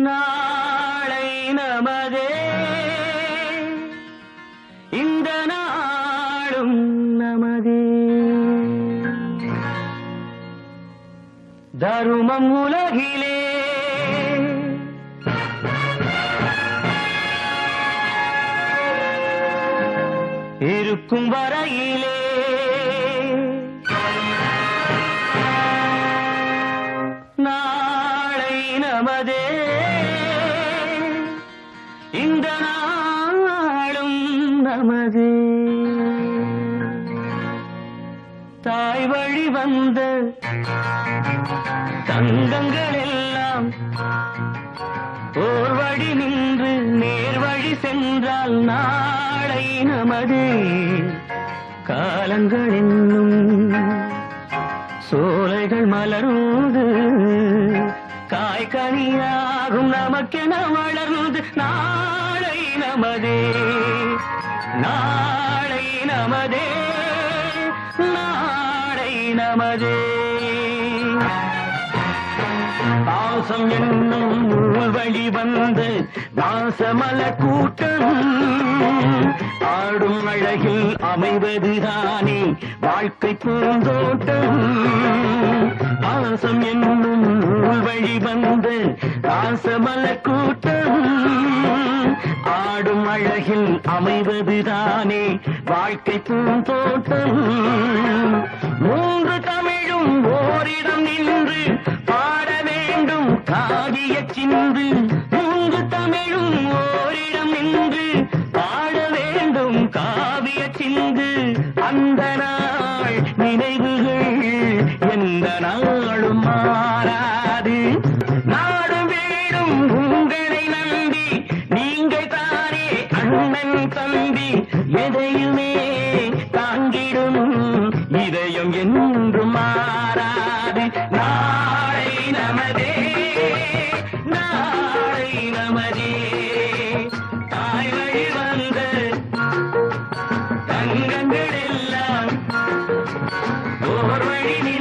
நாளை நமதே. இந்த நாளும் நமதே. தருமம் உலகிலே. இருக்கும் வரையிலே. நாளை நமதே. இந்த நாளும் நமது. தாய் வழி வந்த தங்கங்கள் எல்லாம் ஓர் வழி நின்று நேர் வழி சென்றால் நாளை நமது. காலங்கள் என்னும் சோலைகள் மலர்ந்து காய்கனியாகும் நமக்கென வளர்ந்து நாளை நமதே நாளை நமதே நாளை நமதே. பாசம் என்னும் நூல் வழி வந்து வாசமல கூட்டம் வாழும் அழகில் அமைவதுதானே. வாழ்க்கை பூந்தோட்டம். பாசம் என்னும் நூல் வழி வந்து வாசமல கூட்டம். ஆடும் அழகில் அமைவதுதானே. வாழ்க்கை பூந்தோட்டம். மூன்று தமிழும் ஓரிடம் நின்று பாட வேண்டும். காவிய சிந்து. மூன்று தமிழும் ஓரிடம் அந்த நாள் நினைவுகள் எந்த நாளும் மாறாது. நாடும் வீடும் உங்களை நம்பி நீங்கள் தானே அண்ணன் தம்பி எதையுமே தாங்கிடும் இதயம் என்றும் மாறாது. ஓர்